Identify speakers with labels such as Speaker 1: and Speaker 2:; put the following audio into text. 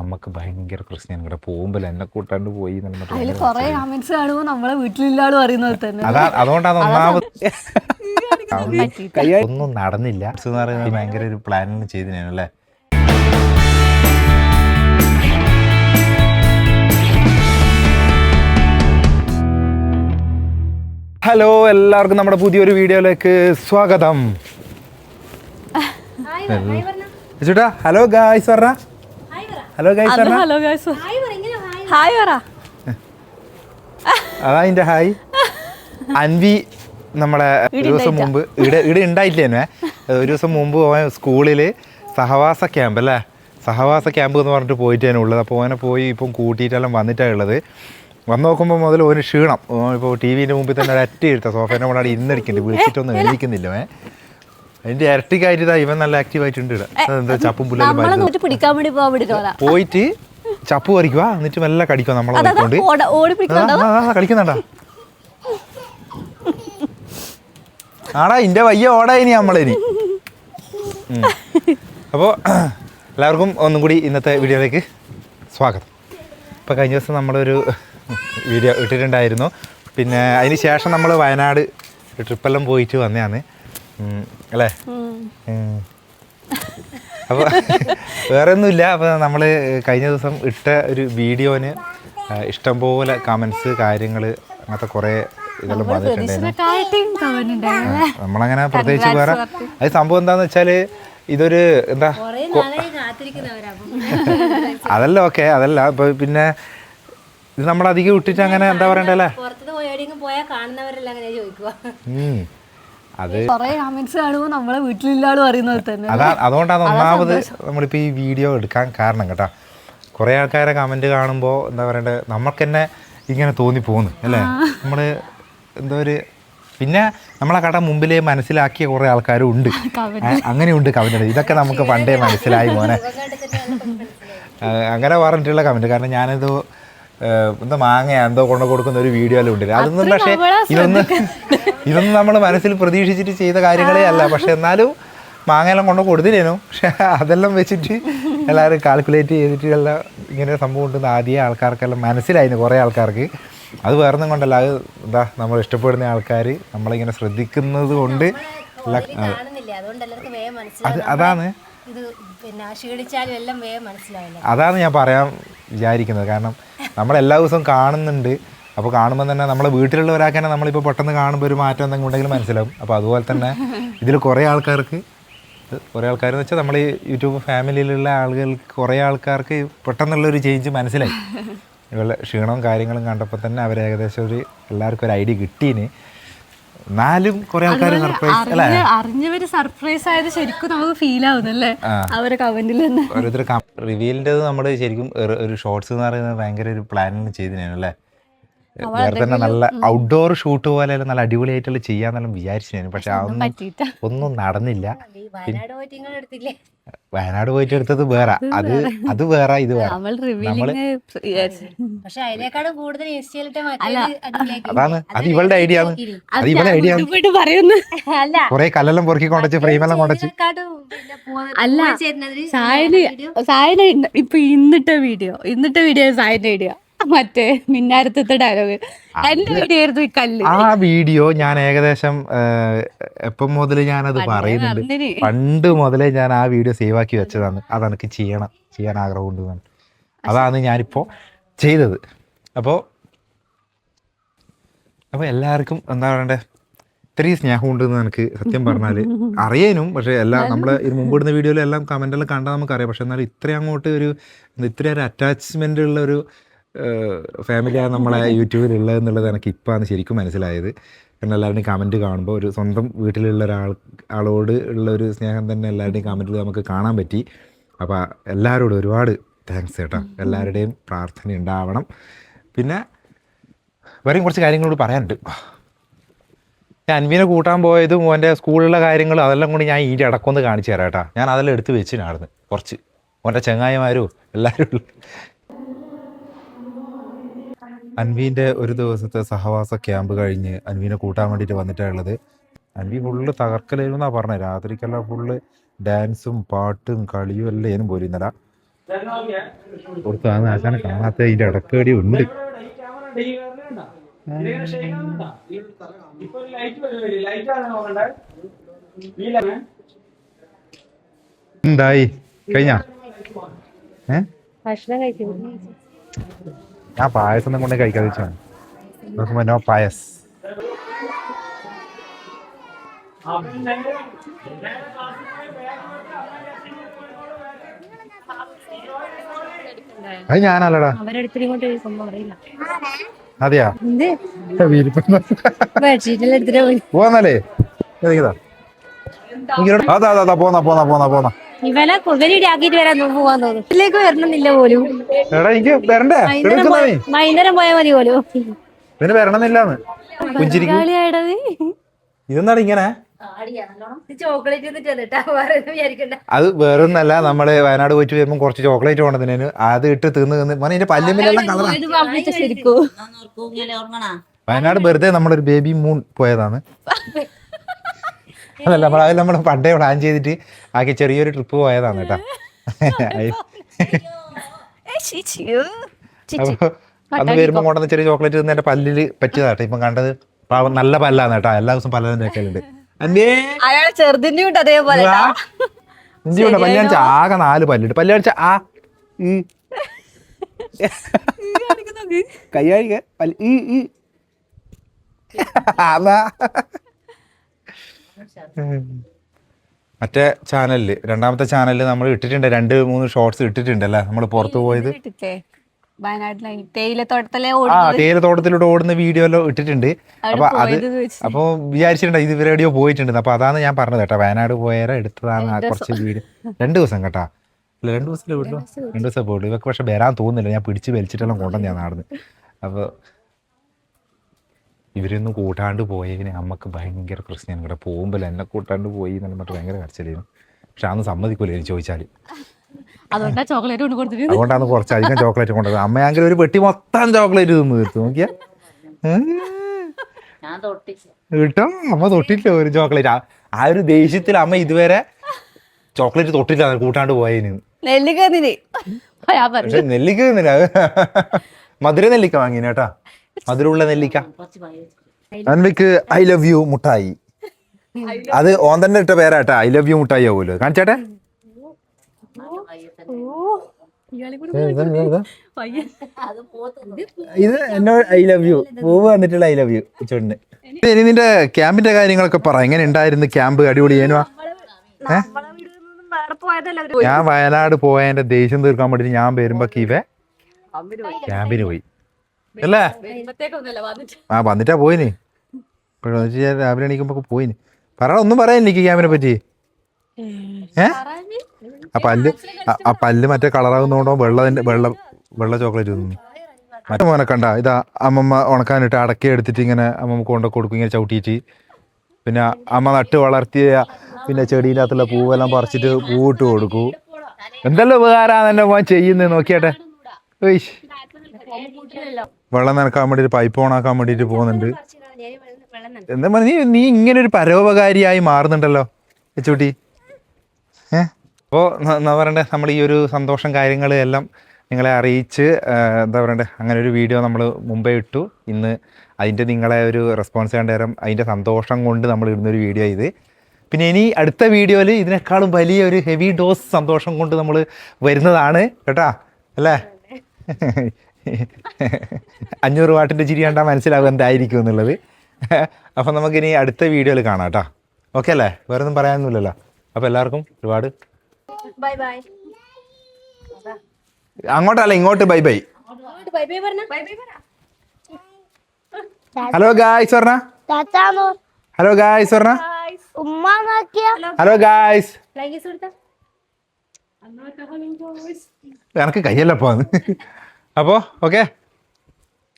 Speaker 1: നമുക്ക് ഭയങ്കര പ്രശ്നം ഇവിടെ പോകുമ്പോൾ എന്നെ കൂട്ടാണ്ട് പോയി
Speaker 2: അതിൽ കമന്റ്സ് കാണുമ്പോൾ നമ്മളെ വീട്ടിലില്ലാൾ അറിയുന്നത് തന്നെ.
Speaker 1: അതാ അതുകൊണ്ടാണ് ഒന്നാമത് ഒന്നും നടന്നില്ല. എന്ന് പറയുന്നത് ഭയങ്കര ഒരു പ്ലാനിങ് ചെയ്തിനാണ് അല്ലേ ഹലോ എല്ലാവർക്കും നമ്മുടെ പുതിയൊരു വീഡിയോയിലേക്ക് സ്വാഗതം. ചേട്ടാ ഹലോ ഗായ്സ് പറഞ്ഞ. ഹലോ ഗൈസ്
Speaker 2: അത് ഹലോ ഗൈസ് ഹായ് പറ
Speaker 1: അതാ അതിന്റെ ഹായ് അൻവി നമ്മളെ ഒരു ദിവസം മുമ്പ് ഇവിടെ ഇവിടെ ഉണ്ടായില്ലേനെ ഒരു ദിവസം മുമ്പ് പോയ സ്കൂളിൽ സഹവാസ ക്യാമ്പ് അല്ലേ? സഹവാസ ക്യാമ്പ് എന്ന് പറഞ്ഞിട്ട് പോയിട്ടാണ് ഉള്ളത്. അപ്പോൾ ഓനെ പോയി ഇപ്പം കൂട്ടിയിട്ടെല്ലാം വന്നിട്ടാണ് ഉള്ളത്. വന്ന് നോക്കുമ്പോൾ മുതൽ ഓന് ക്ഷീണം. ഇപ്പോൾ ടി വിന്റെ മുമ്പിൽ തന്നെ ഒരു അറ്റ എടുത്ത സോഫേനെ കൊണ്ടാണ് ഇന്നടിക്കുന്നുണ്ട് വിളിച്ചിട്ടൊന്നും എഴുതിക്കുന്നില്ല ഏ? അതിന്റെ ഇരട്ടിക്കായിട്ട് ഇവൻ നല്ല ആക്റ്റീവ് ആയിട്ടുണ്ട് ഇവിടെ. ചപ്പും പറിക്കുന്നത്.
Speaker 2: പിടിക്കാൻ വേണ്ടി പോകാൻ
Speaker 1: പോയിട്ട് ചപ്പ് പറിക്കുക എന്നിട്ട് മെല്ലെ കടിക്കുക നമ്മളെ കളിക്കുന്നുണ്ടാ? ആടാ ഇന്റെ വയ്യ ഓടാ ഇനി നമ്മളിനി. അപ്പോൾ എല്ലാവർക്കും ഒന്നും കൂടി ഇന്നത്തെ വീഡിയോയിലേക്ക് സ്വാഗതം. ഇപ്പോൾ കഴിഞ്ഞ ദിവസം നമ്മളൊരു വീഡിയോ ഇട്ടിട്ടുണ്ടായിരുന്നു. പിന്നെ അതിന് ശേഷം നമ്മൾ വയനാട് ട്രിപ്പെല്ലാം പോയിട്ട് വന്നതാണ്. അല്ലേ? അപ്പൊ അപ്പോൾ വേറെ ഒന്നുമില്ല അപ്പോൾ നമ്മൾ കഴിഞ്ഞ ദിവസം ഇട്ട ഒരു വീഡിയോന് ഇഷ്ടം ഇഷ്ടംപോലെ കമന്റ്സ് കാര്യങ്ങൾ അങ്ങനത്തെ കുറേ ഇതെല്ലാം വന്നിട്ടുണ്ടായിരുന്നു. നമ്മളങ്ങനെ പ്രത്യേകിച്ച് വേറെ അത് സംഭവം എന്താന്ന് വെച്ചാൽ ഇതൊരു എന്താ അതല്ല ഓക്കെ അതല്ല. ഇപ്പൊ പിന്നെ ഇത് നമ്മൾ അധികം ഇട്ടിട്ട് അങ്ങനെ എന്താ പറയണ്ടല്ലേ അത്
Speaker 2: കൊറേ കമന്റ്സ് കാണുമ്പോൾ നമ്മളെ വീട്ടിലില്ലാൾ അറിയുന്നത് തന്നെ.
Speaker 1: അതാ അതുകൊണ്ടാണ് ഒന്നാമത് നമ്മളിപ്പോൾ ഈ വീഡിയോ എടുക്കാൻ കാരണം കേട്ടോ. കുറേ ആൾക്കാരെ കമന്റ് കാണുമ്പോൾ എന്താ പറയണ്ടത് നമുക്ക് തന്നെ ഇങ്ങനെ തോന്നി പോകുന്നു അല്ലേ? നമ്മൾ എന്താ ഒരു പിന്നെ നമ്മളെ കട മുമ്പിലേ മനസ്സിലാക്കിയ കുറേ ആൾക്കാരും ഉണ്ട്. അങ്ങനെയുണ്ട് കമന്റ് ഇതൊക്കെ നമുക്ക് പണ്ടേ മനസ്സിലായി മോനെ. അങ്ങനെ പറഞ്ഞിട്ടുള്ള കമന്റ് കാരണം ഞാനിത് എന്താ മാങ്ങ എന്തോ കൊണ്ട് കൊടുക്കുന്ന ഒരു വീഡിയോയിലും ഉണ്ടല്ലോ. അതൊന്നും പക്ഷേ ഇതൊന്നും ഇതൊന്നും നമ്മൾ മനസ്സിൽ പ്രതീക്ഷിച്ചിട്ട് ചെയ്ത കാര്യങ്ങളേ അല്ല. പക്ഷെ എന്നാലും മാങ്ങയെല്ലാം കൊണ്ട് കൊടുത്തില്ലേനു പക്ഷെ അതെല്ലാം വെച്ചിട്ട് എല്ലാവരും കാൽക്കുലേറ്റ് ചെയ്തിട്ട് എല്ലാം ഇങ്ങനെ സംഭവം ഉണ്ടെന്ന് ആദ്യം ആൾക്കാർക്കെല്ലാം മനസ്സിലായിരുന്നു കുറേ ആൾക്കാർക്ക്. അത് വേറൊന്നും കൊണ്ടല്ല. അത് എന്താ നമ്മൾ ഇഷ്ടപ്പെടുന്ന ആൾക്കാർ നമ്മളിങ്ങനെ ശ്രദ്ധിക്കുന്നത് കൊണ്ട് അതാണ്.
Speaker 3: ഇത് പിന്നെ എല്ലാം വേഗം മനസ്സിലാവില്ല.
Speaker 1: അതാണ് ഞാൻ പറയാൻ വിചാരിക്കുന്നത്. കാരണം നമ്മൾ എല്ലാ ദിവസവും കാണുന്നുണ്ട്. അപ്പോൾ കാണുമ്പോൾ തന്നെ നമ്മളെ വീട്ടിലുള്ള ഒരാൾക്ക് തന്നെ നമ്മളിപ്പോൾ പെട്ടെന്ന് കാണുമ്പോൾ ഒരു മാറ്റം എന്തെങ്കിലും ഉണ്ടെങ്കിൽ മനസ്സിലാവും. അപ്പോൾ അതുപോലെ തന്നെ ഇതിൽ കുറേ ആൾക്കാർക്ക് കുറേ ആൾക്കാർ എന്ന് വെച്ചാൽ നമ്മൾ യൂട്യൂബ് ഫാമിലിയിലുള്ള ആളുകൾക്ക് കുറേ ആൾക്കാർക്ക് പെട്ടെന്നുള്ളൊരു ചേഞ്ച് മനസ്സിലായി. ഇവരുടെ ക്ഷീണവും കാര്യങ്ങളും കണ്ടപ്പോൾ തന്നെ അവർ ഏകദേശം ഒരു എല്ലാവർക്കും ഒരു ഐഡിയ കിട്ടീന്. എന്നാലും കുറെ ആൾക്കാർ സർപ്രൈസ്
Speaker 2: അറിഞ്ഞവര് സർപ്രൈസ് ആയത് ശരിക്കും നമുക്ക് ഫീൽ ആവുന്നല്ലേ? അവരെ കമന്റിൽ തന്നെ.
Speaker 1: ഓരോരുത്തർ റിവീലിന്റെത് നമ്മൾ ശരിക്കും ഒരു- ഷോർട്സ് എന്ന് പറയുന്നത് ഭയങ്കര ഒരു പ്ലാനിങ് ചെയ്തിനു അല്ലേ? വേറെ തന്നെ നല്ല ഔട്ട്ഡോർ ഷൂട്ട് പോലെ നല്ല അടിപൊളിയായിട്ടുള്ള ചെയ്യാന്നെല്ലാം വിചാരിച്ചു ഞാൻ. പക്ഷെ അതൊന്നും ഒന്നും നടന്നില്ല.
Speaker 3: വയനാട് പോയിട്ട്
Speaker 1: വയനാട് പോയിട്ട് എടുത്തത് വേറെ. അത് അത് വേറെ. ഇത് വേറെ. അതാണ്. അത് ഇവളുടെ ഐഡിയ ആണ്. അത് ഇവളുടെ ഐഡിയ ആണ്. കുറെ കല്ലെല്ലാം പൊറുക്കി കൊണ്ടച്ച് ഫ്രെയിമെല്ലാം കൊണ്ടച്ച്.
Speaker 2: അല്ല സായന സായന ഇപ്പൊ ഇന്നിട്ട വീഡിയോ. ഇന്നിട്ട വീഡിയോ സായന്റെ വീഡിയോ. മറ്റേ മിന്നാരത്തെ ഡയലോഗ് എന്റെ വീഡിയോ ആയിരുന്നു ഈ കല്ല്.
Speaker 1: ആ വീഡിയോ ഞാൻ ഏകദേശം എപ്പം മുതൽ ഞാനത് പറയുന്നുണ്ട്. പണ്ട് മുതലേ ഞാൻ ആ വീഡിയോ സേവ് ആക്കി വെച്ചതാണ്. അത് എനിക്ക് ചെയ്യണം ചെയ്യാൻ ആഗ്രഹമുണ്ട് ഉണ്ട് അതാണ് ഞാനിപ്പോൾ ചെയ്തത്. അപ്പോൾ അപ്പോൾ എല്ലാവർക്കും എന്താ പറയണ്ടേ? ഇത്രയും സ്നേഹമുണ്ടെന്ന് എനിക്ക് സത്യം പറഞ്ഞാൽ അറിയാനും. പക്ഷേ എല്ലാം നമ്മൾ ഇത് മുമ്പ് ഇടുന്ന എല്ലാം കമന്റെല്ലാം കണ്ടാൽ നമുക്കറിയാം. പക്ഷെ എന്നാൽ ഇത്രയും അങ്ങോട്ട് ഒരു ഇത്രയും ഒരു അറ്റാച്ച്മെന്റ് ഉള്ള ഒരു ഫാമിലിയാണ് നമ്മളെ യൂട്യൂബിലുള്ളത് എന്നുള്ളത് എനിക്ക് ഇപ്പോഴാണ് ശരിക്കും മനസ്സിലായത്. കാരണം എല്ലാവരുടെയും കമന്റ് കാണുമ്പോൾ ഒരു സ്വന്തം വീട്ടിലുള്ള ഒരാൾ ആളോട് ഉള്ള ഒരു സ്നേഹം തന്നെ എല്ലാവരുടെയും കമന്റിൽ നമുക്ക് കാണാൻ പറ്റി. അപ്പോൾ എല്ലാവരോടും ഒരുപാട് താങ്ക്സ് കേട്ടോ. എല്ലാവരുടെയും പ്രാർത്ഥന ഉണ്ടാവണം. പിന്നെ വേറെയും കുറച്ച് കാര്യങ്ങളോട് പറയാനുണ്ട്. അൻവിനെ കൂട്ടാൻ പോയതും ഓന്റെ സ്കൂളിലുള്ള കാര്യങ്ങൾ അതെല്ലാം കൊണ്ട് ഞാൻ ഈ ഇടക്കൊന്ന് കാണിച്ചു തരാം കേട്ടോ. ഞാൻ അതെല്ലാം എടുത്ത് വെച്ചിനായിരുന്നു കുറച്ച്. ഓന്റെ ചങ്ങായിമാരും എല്ലാവരും അൻവീന്റെ ഒരു ദിവസത്തെ സഹവാസ ക്യാമ്പ് കഴിഞ്ഞ് അൻവീനെ കൂട്ടാൻ വേണ്ടിയിട്ട് വന്നിട്ടുള്ളത് അൻവി ഫുള്ള് തകർക്കലായിരുന്നാ പറഞ്ഞത് രാത്രിക്കെല്ലാം ഫുള്ള് ഡാൻസും പാട്ടും കളിയും എല്ലാം ഏനും പോരുന്നല്ല കൊടുത്തു ആ ആശാനെ കാണാത്ത അതിന്റെ ഇടക്കേടി ഉണ്ട്. എന്തായി? കഴിഞ്ഞ? ഏ?
Speaker 2: ഭക്ഷണം കഴിക്കുന്നു
Speaker 1: ഞാൻ പായസം ഒന്നും കൊണ്ട് കഴിക്കാതെ വെച്ചാണ് നോക്കുമ്പോ നോ പായസ്. അത് ഞാനല്ലടാ. അതെയാ? പോന്നല്ലേ അതാ അതാ പോന്നാ പോന്നാ പോന്നാ.
Speaker 3: ഇവനെ കുവരിയുടെ ആക്കിട്ട് വരാൻ പോകാൻ തോന്നും ഇതിലേക്ക് വരണമെന്നില്ല പോലും.
Speaker 1: എടാ എനിക്ക് വരണ്ടേ?
Speaker 3: വൈകുന്നേരം പോയ- വൈകുന്നേരം പോയാൽ മതി പോലും.
Speaker 1: ഇതിന് വരണമെന്നില്ലാന്ന്. പുഞ്ചിരിക്കും. ഇതെന്താണ് ഇങ്ങനെ?
Speaker 3: ചോക്ലേറ്റ് വിചാരിക്കണ്ട.
Speaker 1: അത് വേറൊന്നല്ല നമ്മൾ വയനാട് പോയിട്ട് വരുമ്പോൾ കുറച്ച് ചോക്ലേറ്റ് കൊണ്ടതിനു അത് ഇട്ട് തിന്ന് തിന്ന് മോനെ ഇതിന്റെ പല്ലുമ്പിലെല്ലാം കളറാ.
Speaker 2: ശരിക്കും?
Speaker 1: വയനാട് വെറുതെ നമ്മളൊരു ബേബി മൂൺ പോയതാണ്. അതല്ല നമ്മൾ അതിൽ നമ്മൾ പണ്ടേ പ്ലാൻ ചെയ്തിട്ട് ആക്കി ചെറിയൊരു ട്രിപ്പ് പോയതാണ് കേട്ടോ. അന്ന് വരുമ്പോൾ കൊണ്ടുവന്ന ചെറിയ ചോക്ലേറ്റ് തിന്ന് പല്ലിൽ പല്ലിൽ പറ്റിയതാട്ടെ ഇപ്പം കണ്ടത് പാവം നല്ല പല്ലാണ് കേട്ടോ. എല്ലാ ദിവസവും പല്ലും തേക്കലുണ്ട്. എന്തേ
Speaker 2: അയാളെ ചെറുതിന്റെ ഉണ്ട് അതേപോലെ
Speaker 1: ആകെ നാല് പല്ലുണ്ട്. പല്ല് കാണിച്ച ആ കൈ പല്ല് ഈ ഈ. അതാ. മറ്റേ ചാനലിൽ രണ്ടാമത്തെ ചാനലിൽ നമ്മൾ ഇട്ടിട്ടുണ്ട് രണ്ട് മൂന്ന് ഷോർട്സ് ഇട്ടിട്ടുണ്ട് അല്ലേ നമ്മൾ പുറത്ത് പോയത്. ആ തേയിലത്തോട്ടത്തിലൂടെ ഓടുന്ന വീഡിയോ എല്ലാം ഇട്ടിട്ടുണ്ട്. അപ്പൊ അത്. അപ്പൊ വിചാരിച്ചിട്ടുണ്ട് ഇത് ഇവരെവിടെയോ പോയിട്ടുണ്ട്. അപ്പൊ അതാണ് ഞാൻ പറഞ്ഞത് കേട്ടോ. വയനാട് പോയാൽ എടുത്തതാണ് കുറച്ച് വീഡിയോ രണ്ട് ദിവസം കേട്ടാ. അല്ല രണ്ട് ദിവസത്തിലേ രണ്ടു രണ്ട് ദിവസം പോയിട്ടുള്ളൂ. ഇവക്ക് പക്ഷെ വരാൻ തോന്നുന്നില്ല. ഞാൻ പിടിച്ച് വലിച്ചിട്ടെല്ലാം കൊണ്ടുവന്ന് ഞാൻ നടന്ന്. അപ്പൊ ഇവരൊന്നും കൂട്ടാണ്ട് പോയതിന് അമ്മയ്ക്ക് ഭയങ്കര പ്രശ്നമാണ് ഇവിടെ പോകുമ്പോൾ എന്നെ കൂട്ടാണ്ട് പോയി എന്ന് പറഞ്ഞിട്ട് ഭയങ്കര കരച്ചിലായിരുന്നു. പക്ഷെ അന്ന് സമ്മതിക്കൂല എനിക്ക് ചോദിച്ചാൽ
Speaker 2: അതുകൊണ്ടാണ് ചോക്ലേറ്റ് കൊണ്ട്
Speaker 1: അതുകൊണ്ടാണ് കുറച്ചധികം ചോക്ലേറ്റ് കൊണ്ടത്. അമ്മയാണെങ്കിൽ ഒരു പെട്ടി മൊത്തം ചോക്ലേറ്റ് തിന്ന് തീർത്തു. നോക്കിയാ. കേട്ടോ. അമ്മ തൊട്ടില്ല ഒരു ചോക്ലേറ്റ്. ആ ഒരു ദേഷ്യത്തിൽ അമ്മ ഇതുവരെ ചോക്ലേറ്റ് തൊട്ടില്ല കൂട്ടാണ്ട് പോയതിന് നെല്ലിക്ക തിന്നില്ല. മധുര നെല്ലിക്ക വാങ്ങിന് കേട്ടാ. മധുരമുള്ള നെല്ലിക്ക. അൻവിക്ക് ഐ ലവ് യു മുട്ടായി. അത് ഓൻ തന്നെ ഇട്ട പേരാട്ട. ഐ ലവ് യു മുട്ടായി ആവുമല്ലോ. കാണിച്ചാട്ടെ? ഇതാ, എന്നോട് ഐ ലവ് യു പൂവ് വന്നിട്ടുള്ള ഐ ലവ് യു ചുണ്ട് ഇനി നിന്റെ ക്യാമ്പിന്റെ കാര്യങ്ങളൊക്കെ പറ. എങ്ങനെ ഉണ്ടായിരുന്നു ക്യാമ്പ്? അടിപൊളി. ഏനുവാ? ഞാൻ വയനാട് പോയതിന്റെ ദേഷ്യം തീർക്കാൻ വേണ്ടിട്ട് ഞാൻ വരുമ്പോ കീവേ ക്യാമ്പിന് പോയി. അല്ലേ? ആ വന്നിട്ടാ പോയിന്. ഇപ്പോഴെന്ന് രാവിലെ എണീക്കുമ്പോ പോയിന്. പറ ഒന്നും പറയാൻ എനിക്ക് ക്യാമിനെ പറ്റി. ഏ ആ പല്ല് ആ- പല്ല് മറ്റേ കളറാകുന്നോണ്ടോ വെള്ള വെള്ള വെള്ള ചോക്ലേറ്റ് തിന്നു. മറ്റേ മോനെ കണ്ട ഇതാ അമ്മമ്മ ഉണക്കാനിട്ട് അടക്കി എടുത്തിട്ട് ഇങ്ങനെ അമ്മമ്മ കൊണ്ട കൊടുക്കും ഇങ്ങനെ ചവിട്ടിയിട്ട്. പിന്നെ അമ്മ നട്ട് വളർത്തിയ പിന്നെ ചെടിയിനകത്തുള്ള പൂവെല്ലാം പറിച്ചിട്ട് പൂവിട്ട് കൊടുക്കൂ. എന്തെല്ലാം ഉപകാരമാണ് എന്നെ മോൻ ചെയ്യുന്നത് നോക്കിയാട്ടെ. വെള്ളം നനക്കാൻ വേണ്ടിയിട്ട് പൈപ്പ് ഓണാക്കാൻ വേണ്ടിയിട്ട് പോകുന്നുണ്ട്. എന്താ പറഞ്ഞ നീ നീ ഇങ്ങനെ ഒരു പരോപകാരിയായി മാറുന്നുണ്ടല്ലോ ചൂട്ടി ഏ? അപ്പോൾ എന്താ പറയണ്ടേ നമ്മൾ ഈ ഒരു സന്തോഷം കാര്യങ്ങൾ എല്ലാം നിങ്ങളെ അറിയിച്ച് എന്താ പറയണ്ടേ അങ്ങനെ ഒരു വീഡിയോ നമ്മൾ മുമ്പേ ഇട്ടു. ഇന്ന് അതിന്റെ നിങ്ങളെ ഒരു റെസ്പോൺസ് കണ്ടേരം അതിന്റെ സന്തോഷം കൊണ്ട് നമ്മൾ ഇടുന്നൊരു വീഡിയോ ഇത്. പിന്നെ ഇനി അടുത്ത വീഡിയോയിൽ ഇതിനേക്കാളും വലിയ ഒരു ഹെവി ഡോസ് സന്തോഷം കൊണ്ട് നമ്മൾ വരുന്നതാണ് കേട്ടാ? അല്ലേ? അഞ്ഞൂറ് വാട്ടിന്റെ ചിരി കണ്ടാൽ മനസ്സിലാവും എന്തായിരിക്കും എന്നുള്ളത്. അപ്പം നമുക്കിനി അടുത്ത വീഡിയോയിൽ കാണാം കേട്ടോ. ഓക്കെ അല്ലേ? വേറെ ഒന്നും പറയാനൊന്നുമില്ലല്ലോ. അപ്പോൾ എല്ലാവർക്കും ഒരുപാട്
Speaker 3: ബൈ ബൈ
Speaker 1: അങ്ങോട്ടല്ല ഇങ്ങോട്ട് ബൈ ബൈ.
Speaker 3: ബൈ ബൈ പറഞ്ഞ? ബൈ ബൈ പറ.
Speaker 1: ഹലോ ഗായ്സ് പറഞ്ഞ? ഹലോ ഗായ്സ് പറഞ്ഞ? ഹലോ ഗായ്സ് എനക്ക് കയ്യല്ല കയ്യല്ലപ്പോന്ന് അപ്പോൾ ഓക്കെ